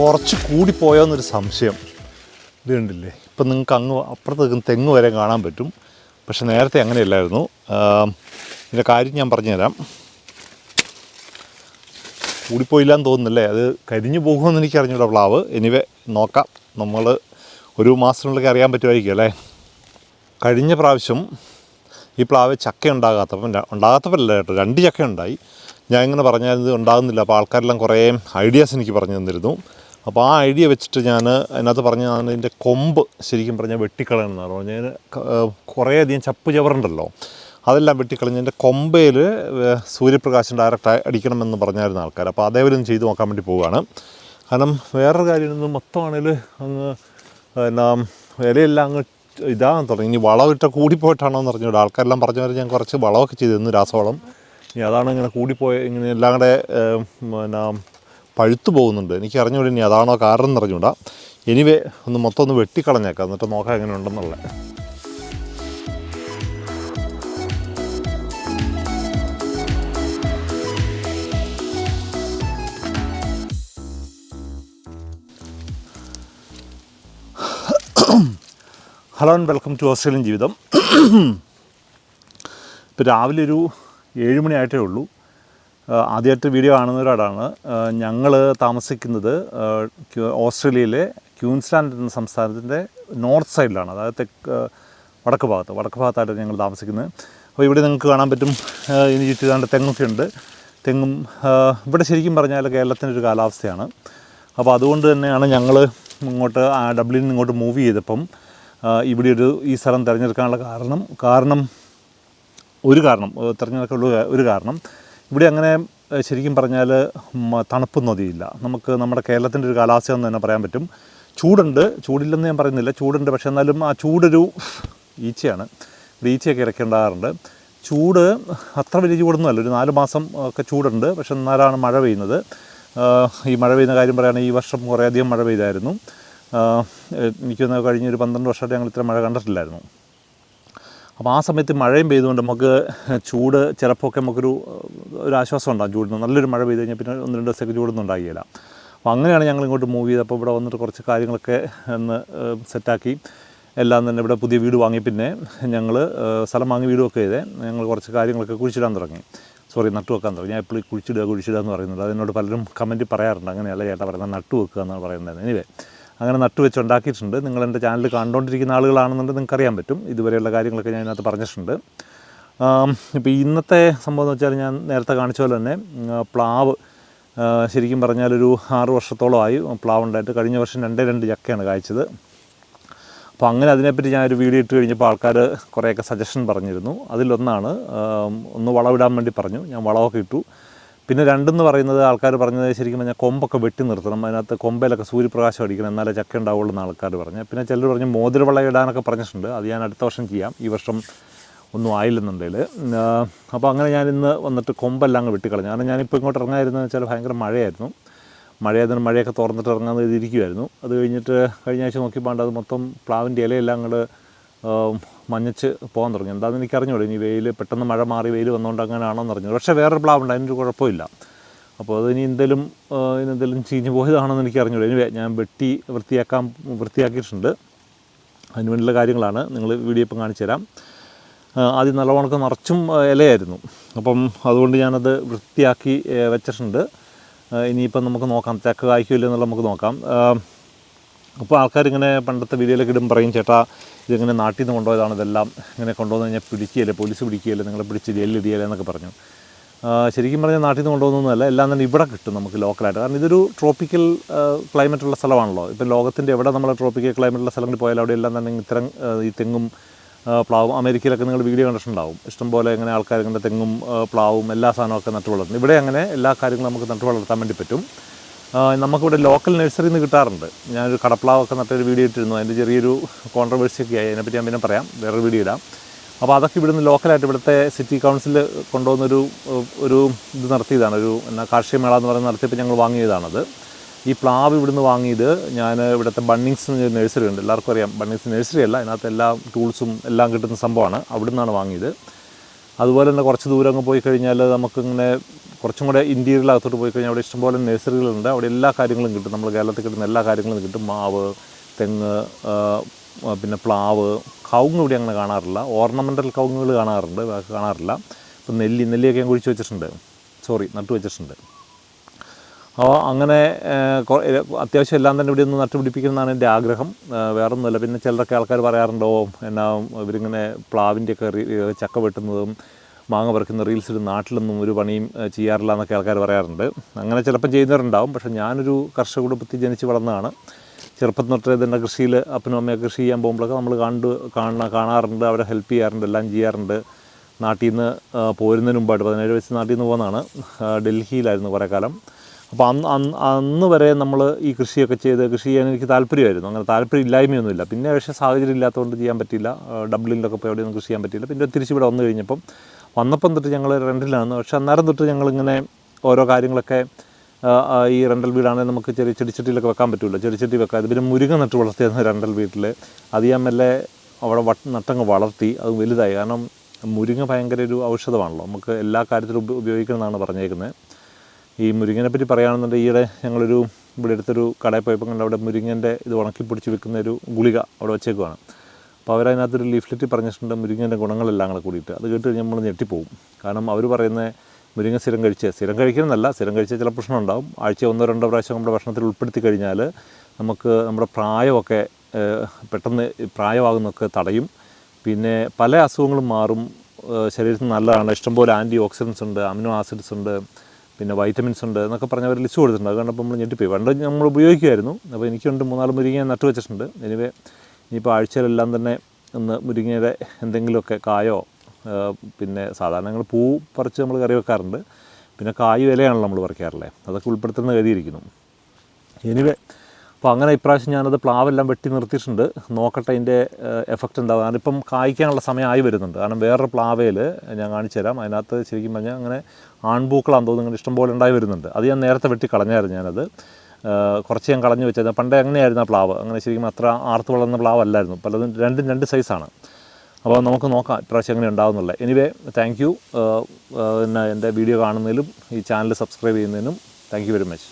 കുറച്ച് കൂടിപ്പോയോ എന്നൊരു സംശയം. ഇത് കണ്ടില്ലേ? ഇപ്പം നിങ്ങൾക്ക് അങ്ങ് അപ്പുറത്ത് തെങ്ങ് വരെ കാണാൻ പറ്റും. പക്ഷെ നേരത്തെ അങ്ങനെയല്ലായിരുന്നു. ഇതിന്റെ കാര്യം ഞാൻ പറഞ്ഞുതരാം. കൂടിപ്പോയില്ലാന്ന് തോന്നുന്നില്ലേ? അത് കരിഞ്ഞു പോകുമെന്ന് എനിക്ക് അറിഞ്ഞൂടാ പ്ലാവ്. എനിവേ നോക്കാം. നമ്മൾ ഒരു മാസത്തിനുള്ളിൽ അറിയാൻ പറ്റുമായിരിക്കും അല്ലേ? കഴിഞ്ഞ പ്രാവശ്യം ഈ പ്ലാവ് ചക്ക ഉണ്ടാകാത്തപ്പം ഉണ്ടാകാത്തപ്പോൾ അല്ല കേട്ടോ രണ്ട് ചക്ക ഉണ്ടായി. ഞാൻ ഇങ്ങനെ പറഞ്ഞാൽ ഇത് ഉണ്ടാകുന്നില്ല. അപ്പോൾ ആൾക്കാരെല്ലാം കുറേ ഐഡിയാസ് എനിക്ക് പറഞ്ഞു തന്നിരുന്നു. അപ്പോൾ ആ ഐഡിയ വെച്ചിട്ട് ഞാൻ അതിനകത്ത് പറഞ്ഞ അതിന്റെ കൊമ്പ് ശരിക്കും പറഞ്ഞാൽ വെട്ടിക്കളയണമെന്നാണ് പറഞ്ഞാൽ കുറേയധികം ചപ്പ് ചവറുണ്ടല്ലോ അതെല്ലാം വെട്ടിക്കളഞ്ഞ് എന്റെ കൊമ്പയിൽ സൂര്യപ്രകാശം ഡയറക്റ്റ് അടിക്കണമെന്ന് പറഞ്ഞായിരുന്ന ആൾക്കാർ. അപ്പോൾ അതേപോലെ ചെയ്തു നോക്കാൻ വേണ്ടി പോവുകയാണ്. കാരണം വേറൊരു കാര്യം ഇന്ന് മൊത്തമാണെങ്കിൽ അങ്ങ് എന്നാ ഇലയെല്ലാം അങ്ങ് ഇതാകാൻ തുടങ്ങി. ഇനി വളമിട്ട കൂടിപ്പോയിട്ടാണോ എന്ന് അറിഞ്ഞൂടെ. ആൾക്കാരെല്ലാം പറഞ്ഞവരെ ഞാൻ കുറച്ച് വളമൊക്കെ ചെയ്തിരുന്നു രാസവളം. ഇനി അതാണ് ഇങ്ങനെ കൂടിപ്പോയ ഇങ്ങനെ എല്ലാം കൂടെ എന്നാ പഴുത്തു പോകുന്നുണ്ട്. എനിക്ക് അറിഞ്ഞുകൂടി ഇനി അതാണോ കാരണം എന്ന് അറിഞ്ഞുകൂടാ. എനിവേ ഒന്ന് മൊത്തം ഒന്ന് വെട്ടിക്കളഞ്ഞേക്കാം. എന്നിട്ട് നോക്കാം എങ്ങനെ ഉണ്ടെന്നുള്ളത് hello and welcome to Australian ജീവിതം. ഇപ്പോൾ രാവിലെ ഒരു ഏഴുമണിയായിട്ടേ ഉള്ളൂ. ആദ്യമായിട്ട് വീഡിയോ കാണുന്നവരോടാണ്. ഞങ്ങൾ താമസിക്കുന്നത് ഓസ്ട്രേലിയയിലെ ക്യൂൻസ്ലാൻഡ് എന്ന സംസ്ഥാനത്തിന്റെ നോർത്ത് സൈഡിലാണ്. അതായത് തെക്ക് വടക്ക് ഭാഗത്ത് വടക്ക് ഭാഗത്തായിട്ടാണ് ഞങ്ങൾ താമസിക്കുന്നത്. അപ്പോൾ ഇവിടെ നിങ്ങൾക്ക് കാണാൻ പറ്റും ഇനി ചുറ്റിതാണ്ട് തെങ്ങൊക്കെ ഉണ്ട്. തെങ്ങും ഇവിടെ ശരിക്കും പറഞ്ഞാൽ കേരളത്തിന്റെ ഒരു കാലാവസ്ഥയാണ്. അപ്പോൾ അതുകൊണ്ട് തന്നെയാണ് ഞങ്ങൾ ഇങ്ങോട്ട് ആ നിന്ന് ഇങ്ങോട്ട് മൂവ് ചെയ്തപ്പം ഇവിടെ ഒരു ഈ സ്ഥലം തിരഞ്ഞെടുക്കാനുള്ള കാരണം കാരണം ഒരു കാരണം തിരഞ്ഞെടുക്കാനുള്ള ഒരു കാരണം ഇവിടെ അങ്ങനെ ശരിക്കും പറഞ്ഞാൽ തണുപ്പ് നദിയില്ല നമുക്ക് നമ്മുടെ കേരളത്തിന്റെ ഒരു കാലാവസ്ഥ എന്ന് തന്നെ പറയാൻ പറ്റും. ചൂടുണ്ട്. ചൂടില്ലെന്ന് ഞാൻ പറയുന്നില്ല. ചൂടുണ്ട്. പക്ഷേ എന്നാലും ആ ചൂടൊരു ഈച്ചയാണ്. ഇവിടെ ഈച്ചയൊക്കെ ഇറക്കേണ്ടാറുണ്ട് ചൂട് അത്ര വലിയ ചൂടൊന്നും അല്ല. ഒരു നാല് മാസം ഒക്കെ ചൂടുണ്ട്. പക്ഷെ എന്നാലാണ് മഴ പെയ്യുന്നത്. ഈ മഴ പെയ്യുന്ന കാര്യം പറയുകയാണെങ്കിൽ ഈ വർഷം കുറേയധികം മഴ പെയ്തായിരുന്നു. എനിക്ക് തോന്നുന്നു കഴിഞ്ഞ ഒരു പന്ത്രണ്ട് വർഷമായിട്ട് ഞങ്ങൾ ഇത്ര മഴ കണ്ടിട്ടില്ലായിരുന്നു. അപ്പോൾ ആ സമയത്ത് മഴയും പെയ്തുകൊണ്ട് നമുക്ക് ചൂട് ചിലപ്പോഴൊക്കെ നമുക്കൊരു ഒരു ആശ്വാസം ഉണ്ടാകും. ചൂടിന് നല്ലൊരു മഴ പെയ്ത് കഴിഞ്ഞാൽ പിന്നെ ഒന്ന് രണ്ട് ദിവസമൊക്കെ ചൂടൊന്നും ഉണ്ടാകില്ല അപ്പോൾ അങ്ങനെയാണ് ഞങ്ങൾ ഇങ്ങോട്ട് മൂവ് ചെയ്തത്. അപ്പോൾ ഇവിടെ വന്നിട്ട് കുറച്ച് കാര്യങ്ങളൊക്കെ ഒന്ന് സെറ്റാക്കി എല്ലാം തന്നെ ഇവിടെ പുതിയ വീട് വാങ്ങി പിന്നെ ഞങ്ങൾ സ്ഥലം വാങ്ങി വീടുമൊക്കെ ചെയ്തേ. ഞങ്ങൾ കുറച്ച് കാര്യങ്ങളൊക്കെ കുഴിച്ചിടാൻ തുടങ്ങി. സോറി നട്ടു വെക്കാൻ തുടങ്ങി. ഞാൻ എപ്പോഴും കുഴിച്ചിടുക കുഴിച്ചിടുക എന്ന് പറയുന്നുണ്ട് അതിനോട് പലരും കമന്റ് പറയാറുണ്ട്. അങ്ങനെയല്ല ചേട്ടാ പറയുന്നത് നട്ടു വെക്കുക എന്നാണ് പറയുന്നത്. എനിവേ അങ്ങനെ നട്ടുവെച്ചുണ്ടാക്കിയിട്ടുണ്ട് നിങ്ങൾ എന്റെ ചാനൽ കണ്ടുകൊണ്ടിരിക്കുന്ന ആളുകളാണെന്നുണ്ടെങ്കിൽ നിങ്ങൾക്ക് അറിയാൻ പറ്റും. ഇതുവരെയുള്ള കാര്യങ്ങളൊക്കെ ഞാൻ ഇതിനകത്ത് പറഞ്ഞിട്ടുണ്ട്. ഇപ്പോൾ ഇന്നത്തെ സംഭവം എന്ന് വെച്ചാൽ ഞാൻ നേരത്തെ കാണിച്ച പോലെ തന്നെ പ്ലാവ് ശരിക്കും പറഞ്ഞാൽ ഒരു ആറ് വർഷത്തോളമായി പ്ലാവ് ഉണ്ടായിട്ട് കഴിഞ്ഞ വർഷം രണ്ടേ രണ്ട് ചക്കയാണ് കായ്ച്ചത്. അപ്പോൾ അങ്ങനെ അതിനെപ്പറ്റി ഞാനൊരു വീഡിയോ ഇട്ട് കഴിഞ്ഞപ്പോൾ ആൾക്കാർ കുറേയൊക്കെ സജഷൻ പറഞ്ഞിരുന്നു. അതിലൊന്നാണ് ഒന്ന് വളമിടാൻ വേണ്ടി പറഞ്ഞു. ഞാൻ വളമൊക്കെ ഇട്ടു. പിന്നെ രണ്ടെന്ന് പറയുന്നത് ആൾക്കാർ പറഞ്ഞത് ശരിക്കും പറഞ്ഞാൽ കൊമ്പൊക്കെ വെട്ടി നിർത്തണം. അതിനകത്ത് കൊമ്പയിലൊക്കെ സൂര്യപ്രകാശം അടിക്കണം. എന്നാലേ ചക്ക ഉണ്ടാവുള്ളൂ എന്ന് ആൾക്കാർ പറഞ്ഞു പിന്നെ ചിലർ പറഞ്ഞു മോതിരവള ഇടാനൊക്കെ പറഞ്ഞിട്ടുണ്ട്. അത് ഞാൻ അടുത്ത വർഷം ചെയ്യാം. ഈ വർഷം ഒന്നും ആയില്ലെന്നുണ്ടെങ്കിൽ അപ്പോൾ അങ്ങനെ ഞാൻ ഇന്ന് വന്നിട്ട് കൊമ്പെല്ലാം അങ്ങ് വെട്ടിക്കളഞ്ഞു. കാരണം ഞാനിപ്പോൾ ഇങ്ങോട്ട് ഇറങ്ങായിരുന്നു വെച്ചാൽ ഭയങ്കര മഴയായിരുന്നു. മഴയായതിന് മഴയൊക്കെ തുറന്നിട്ട് ഇറങ്ങാമെന്ന് ഇരിക്കുമായിരുന്നു അത് കഴിഞ്ഞിട്ട് കഴിഞ്ഞ ആഴ്ച നോക്കിയപ്പോൾ അത് മൊത്തം പ്ലാവിന്റെ ഇലയെല്ലാം അങ്ങോട്ട് മഞ്ഞച്ച് പോകാൻ തുടങ്ങി. എന്താണെന്ന് എനിക്ക് അറിഞ്ഞൂടെ ഇനി വെയിൽ പെട്ടെന്ന് മഴ മാറി വെയിൽ വന്നുകൊണ്ട് അങ്ങനെയാണോ എന്ന് അറിഞ്ഞു പക്ഷേ വേറൊരു പ്ലാവുണ്ട് അതിനൊരു കുഴപ്പമില്ല. അപ്പോൾ അത് ഇനി എന്തെങ്കിലും എന്തെങ്കിലും ചീഞ്ഞ് പോയതാണെന്ന് എനിക്ക് അറിഞ്ഞൂടെ ഇനി ഞാൻ വെട്ടി വൃത്തിയാക്കാൻ വൃത്തിയാക്കിയിട്ടുണ്ട്. അതിന് വേണ്ടിയുള്ള കാര്യങ്ങളാണ്. നിങ്ങൾ വീഡിയോ ഇപ്പം കാണിച്ചു തരാം. ആദ്യം നല്ലവണ്ണം നിറച്ചും ഇലയായിരുന്നു. അപ്പം അതുകൊണ്ട് ഞാനത് വൃത്തിയാക്കി വെച്ചിട്ടുണ്ട്. ഇനിയിപ്പം നമുക്ക് നോക്കാം. തേക്ക് കായ്ക്കില്ല എന്നുള്ളത് നമുക്ക് നോക്കാം. അപ്പോൾ ആൾക്കാരിങ്ങനെ പണ്ടത്തെ വീഡിയോയിലൊക്കെ ഇടും പറയും ചേട്ടാ ഇതിങ്ങനെ നാട്ടിൽ നിന്ന് കൊണ്ടുപോയതാണ് ഇതെല്ലാം? ഇങ്ങനെ കൊണ്ടുവന്ന് കഴിഞ്ഞാൽ പിടിക്കുകയല്ലേ പോലീസ് പിടിക്കുകയല്ലേ നിങ്ങളെ പിടിച്ച് ജയിലിലിടിയല്ലേ എന്നൊക്കെ പറഞ്ഞു. ശരിക്കും പറഞ്ഞാൽ നാട്ടിൽ നിന്ന് കൊണ്ടുപോകുന്നതല്ല എല്ലാം തന്നെ ഇവിടെ കിട്ടും നമുക്ക് ലോക്കലായിട്ട്. കാരണം ഇതൊരു ട്രോപ്പിക്കൽ ക്ലൈമറ്റ് ഉള്ള സ്ഥലമാണല്ലോ. ഇപ്പം ലോകത്തിന്റെ എവിടെ നമ്മൾ ട്രോപ്പിക്കൽ ക്ലൈമറ്റ് ഉള്ള സ്ഥലങ്ങളിൽ പോയാലും അവിടെ എല്ലാം തന്നെ ഇത്തരം ഈ തെങ്ങും പ്ലാവും അമേരിക്കയിലൊക്കെ നിങ്ങൾ വീഡിയോ കണ്ടിട്ടുണ്ടാവും. ഇഷ്ടംപോലെ ഇങ്ങനെ ആൾക്കാർ ഇങ്ങനെ തെങ്ങും പ്ലാവും എല്ലാ സാധനമൊക്കെ നട്ടു വളർത്തുന്നു ഇവിടെ അങ്ങനെ എല്ലാ കാര്യങ്ങളും നമുക്ക് നട്ടു വളർത്താൻ വേണ്ടി പറ്റും. നമുക്കിവിടെ ലോക്കൽ നഴ്സറിയിൽ നിന്ന് കിട്ടാറുണ്ട്. ഞാനൊരു കടപ്ലാവൊക്കെ നട്ടൊരു വീഡിയോ ഇട്ടിരുന്നു. അതിന്റെ ചെറിയൊരു കോൺട്രവേഴ്സി ഒക്കെ ആയി. അതിനെപ്പറ്റി ഞാൻ പിന്നെ പറയാം. വേറൊരു വീഡിയോ ഇടാം. അപ്പോൾ അതൊക്കെ ഇവിടുന്ന് ലോക്കലായിട്ട് ഇവിടുത്തെ സിറ്റി കൗൺസിൽ കൊണ്ടുവന്നൊരു ഒരു ഇത് നടത്തിയതാണ്. ഒരു എന്നാ കാർഷിക മേള എന്ന് പറയുന്നത് നടത്തിയപ്പോൾ ഞങ്ങൾ വാങ്ങിയതാണത്. ഈ പ്ലാവ് ഇവിടുന്ന് വാങ്ങിയത് ഞാൻ ഇവിടുത്തെ ബണ്ണിങ്സ് നഴ്സറി ഉണ്ട്. എല്ലാവർക്കും അറിയാം. ബണ്ണിങ്സ് നഴ്സറി അല്ല. അതിനകത്ത് എല്ലാ ടൂൾസും എല്ലാം കിട്ടുന്ന സംഭവമാണ്. അവിടെ നിന്നാണ് വാങ്ങിയത്. അതുപോലെ തന്നെ കുറച്ച് ദൂരം അങ്ങ് പോയി കഴിഞ്ഞാൽ നമുക്കിങ്ങനെ കുറച്ചും കൂടെ ഇന്റീരിയറിനകത്തോട്ട് പോയി കഴിഞ്ഞാൽ അവിടെ ഇഷ്ടംപോലെ നഴ്സറികളുണ്ട്. അവിടെ എല്ലാ കാര്യങ്ങളും കിട്ടും. നമ്മൾ കേരളത്തിൽ കിട്ടുന്ന എല്ലാ കാര്യങ്ങളും കിട്ടും. മാവ് തെങ്ങ് പിന്നെ പ്ലാവ് കവുങ്ങ് ഇവിടെ അങ്ങനെ കാണാറില്ല. ഓർണമെന്റൽ കവുങ്ങുകൾ കാണാറുണ്ട് കാണാറില്ല. ഇപ്പം നെല്ലി നെല്ലിയൊക്കെ ഞാൻ കുഴിച്ച് വെച്ചിട്ടുണ്ട്. സോറി നട്ടു വെച്ചിട്ടുണ്ട്. അപ്പോൾ അങ്ങനെ അത്യാവശ്യം എല്ലാം തന്നെ ഇവിടെ ഒന്ന് നട്ടുപിടിപ്പിക്കുന്നതാണ് എന്റെ ആഗ്രഹം. വേറെ ഒന്നുമില്ല പിന്നെ ചിലരൊക്കെ ആൾക്കാർ പറയാറുണ്ടോ എന്നാ ഇവരിങ്ങനെ പ്ലാവിന്റെയൊക്കെ ചക്ക വെട്ടുന്നതും മാങ്ങ പറിക്കുന്ന റീൽസ് ഇടും നാട്ടിലൊന്നും ഒരു പണിയും ചെയ്യാറില്ല എന്നൊക്കെ ആൾക്കാർ പറയാറുണ്ട്. അങ്ങനെ ചിലപ്പം ചെയ്യുന്നവരുണ്ടാവും പക്ഷേ ഞാനൊരു കർഷക കുടുംബത്തിൽ ജനിച്ച് വളർന്നതാണ്. ചെറുപ്പത്തിൽ തൊട്ട് ഇതിന്റെ കൃഷിയിൽ അപ്പനും അമ്മയൊക്കെ കൃഷി ചെയ്യാൻ പോകുമ്പോഴൊക്കെ നമ്മൾ കണ്ട് കാണുന്ന കാണാറുണ്ട് അവരെ ഹെൽപ്പ് ചെയ്യാറുണ്ട് എല്ലാം ചെയ്യാറുണ്ട്. നാട്ടിൽ നിന്ന് പോരുന്നതിന് മുമ്പായിട്ട് പതിനേഴ് വയസ്സ് നാട്ടിൽ നിന്ന് പോകുന്നതാണ് ഡൽഹിയിലായിരുന്നു കുറേ കാലം. അപ്പോൾ അന്ന് അന്ന് അന്ന് വരെ നമ്മൾ ഈ കൃഷിയൊക്കെ ചെയ്ത് കൃഷി ചെയ്യാൻ എനിക്ക് താല്പര്യമായിരുന്നു. അങ്ങനെ താല്പര്യം ഇല്ലായ്മയൊന്നുമില്ല. പിന്നെ പക്ഷേ സാഹചര്യം ഇല്ലാത്തതുകൊണ്ട് ചെയ്യാൻ പറ്റിയില്ല. ആ, ഡബ്ലിനിലൊക്കെ പോയി അവിടെയൊന്നും കൃഷി ചെയ്യാൻ പറ്റിയില്ല. പിന്നെ തിരിച്ച് ഇവിടെ വന്നു കഴിഞ്ഞപ്പം വന്നപ്പം തൊട്ട് ഞങ്ങൾ റെന്റിലാണ് പക്ഷെ അന്നേരം തൊട്ട് ഞങ്ങളിങ്ങനെ ഓരോ കാര്യങ്ങളൊക്കെ ഈ റെന്റൽ വീടാണെങ്കിൽ നമുക്ക് ചെറിയ ചെടിച്ചട്ടിയിലൊക്കെ വെക്കാൻ പറ്റില്ല ചെടിച്ചട്ടി വെക്കാം പിന്നെ മുരുങ്ങ നട്ട് വളർത്തിയായിരുന്നു റെന്റൽ വീട്ടിൽ അത് ഞാൻ മെല്ലെ അവിടെ വട്ട് നട്ടങ്ങ് വളർത്തി. അത് വലുതായി. കാരണം മുരിങ്ങ ഭയങ്കര ഒരു ഔഷധമാണല്ലോ. നമുക്ക് എല്ലാ കാര്യത്തിലും ഉപ- ഉപയോഗിക്കണമെന്നാണ് പറഞ്ഞേക്കുന്നത്. ഈ മുരിങ്ങനെ പറ്റി പറയുകയാണെന്നുണ്ടെങ്കിൽ ഈയിടെ ഞങ്ങളൊരു ഇവിടെ അടുത്തൊരു കടയിൽ പോയപ്പോൾ കണ്ട് അവിടെ മുരിങ്ങന്റെ ഇത് ഉണക്കി പിടിച്ച് വെക്കുന്ന ഒരു ഗുളിക അവിടെ വെച്ചേക്കുവാണ്. അപ്പോൾ അവരതിനകത്തൊരു ലീഫ്ലെറ്റ് പറഞ്ഞിട്ടുണ്ട് മുരിങ്ങന്റെ ഗുണങ്ങളെല്ലാം കൂടെ കൂടിയിട്ട്. അത് കേട്ട് കഴിഞ്ഞാൽ നമ്മൾ ഞെട്ടിപ്പോവും. കാരണം അവർ പറയുന്ന മുരിങ്ങ സ്ഥിരം കഴിച്ച് സ്ഥിരം കഴിക്കുന്നതല്ല സ്ഥിരം കഴിച്ചാൽ ചില പ്രശ്നം ഉണ്ടാവും. ആഴ്ച ഒന്നോ രണ്ടോ പ്രാവശ്യം നമ്മുടെ ഭക്ഷണത്തിൽ ഉൾപ്പെടുത്തി കഴിഞ്ഞാൽ നമുക്ക് നമ്മുടെ പ്രായമൊക്കെ പെട്ടെന്ന് പ്രായമാകുന്നൊക്കെ തടയും. പിന്നെ പല അസുഖങ്ങളും മാറും. ശരീരത്തിന് നല്ലതാണ്. ഇഷ്ടംപോലെ ആന്റി ഓക്സിഡൻസ് ഉണ്ട് അമിനോ ആസിഡ്സ് ഉണ്ട് പിന്നെ വൈറ്റമിൻസ് ഉണ്ട് എന്നൊക്കെ പറഞ്ഞ് അവർ ലിസ്റ്റ് കൊടുത്തിട്ടുണ്ട്. അതുകൊണ്ട് കണ്ടപ്പോൾ നമ്മൾ ഞെട്ടിപ്പോയി. പണ്ട് നമ്മൾ ഉപയോഗിക്കുമായിരുന്നു അപ്പോൾ എനിക്കുണ്ട് മൂന്നാൽ മുരിങ്ങ നട്ടു വെച്ചിട്ടുണ്ട്. എനിവേ ഇനിയിപ്പോൾ ആഴ്ചയിലെല്ലാം തന്നെ ഒന്ന് മുരിങ്ങയുടെ എന്തെങ്കിലുമൊക്കെ കായോ പിന്നെ സാധാരണ ഞങ്ങൾ പൂ പറിച്ച് നമ്മൾ കറി വെക്കാറുണ്ട്. പിന്നെ കായ് വിലയാണല്ലോ നമ്മൾ പറിക്കാറുള്ളത് അതൊക്കെ ഉൾപ്പെടുത്തുന്ന കരുതിയിരിക്കുന്നു എനിവേ അപ്പോൾ അങ്ങനെ ഇപ്രാവശ്യം ഞാനത് പ്ലാവെല്ലാം വെട്ടി നിർത്തിയിട്ടുണ്ട്. നോക്കട്ടെ അതിന്റെ എഫക്റ്റ് ഉണ്ടാവും കാരണം ഇപ്പം കായ്ക്കാനുള്ള സമയമായി വരുന്നുണ്ട്. കാരണം വേറൊരു പ്ലാവയിൽ ഞാൻ കാണിച്ചു തരാം. അതിനകത്ത് ശരിക്കും പറഞ്ഞാൽ അങ്ങനെ ആൺപൂക്കളാന്ന് തോന്നുന്നു. ഇഷ്ടംപോലെ ഉണ്ടായി വരുന്നുണ്ട്. അത് ഞാൻ നേരത്തെ വെട്ടി കളഞ്ഞായിരുന്നു ഞാനത്. കുറച്ച് ഞാൻ കളഞ്ഞു വെച്ചായിരുന്നു പണ്ടേ അങ്ങനെയായിരുന്നു ആ പ്ലാവ്. അങ്ങനെ ശരിക്കും അത്ര ആർത്ത് വളർന്ന പ്ലാവ് അല്ലായിരുന്നു പലതും രണ്ടും രണ്ട് സൈസാണ്. അപ്പോൾ നമുക്ക് നോക്കാം ഇപ്രാവശ്യം എങ്ങനെ ഉണ്ടാവുന്നുള്ളത്. എനിവേ താങ്ക് യു പിന്നെ എന്റെ വീഡിയോ കാണുന്നതിലും ഈ ചാനൽ സബ്സ്ക്രൈബ് ചെയ്യുന്നതിനും താങ്ക് യു വെരി മച്ച്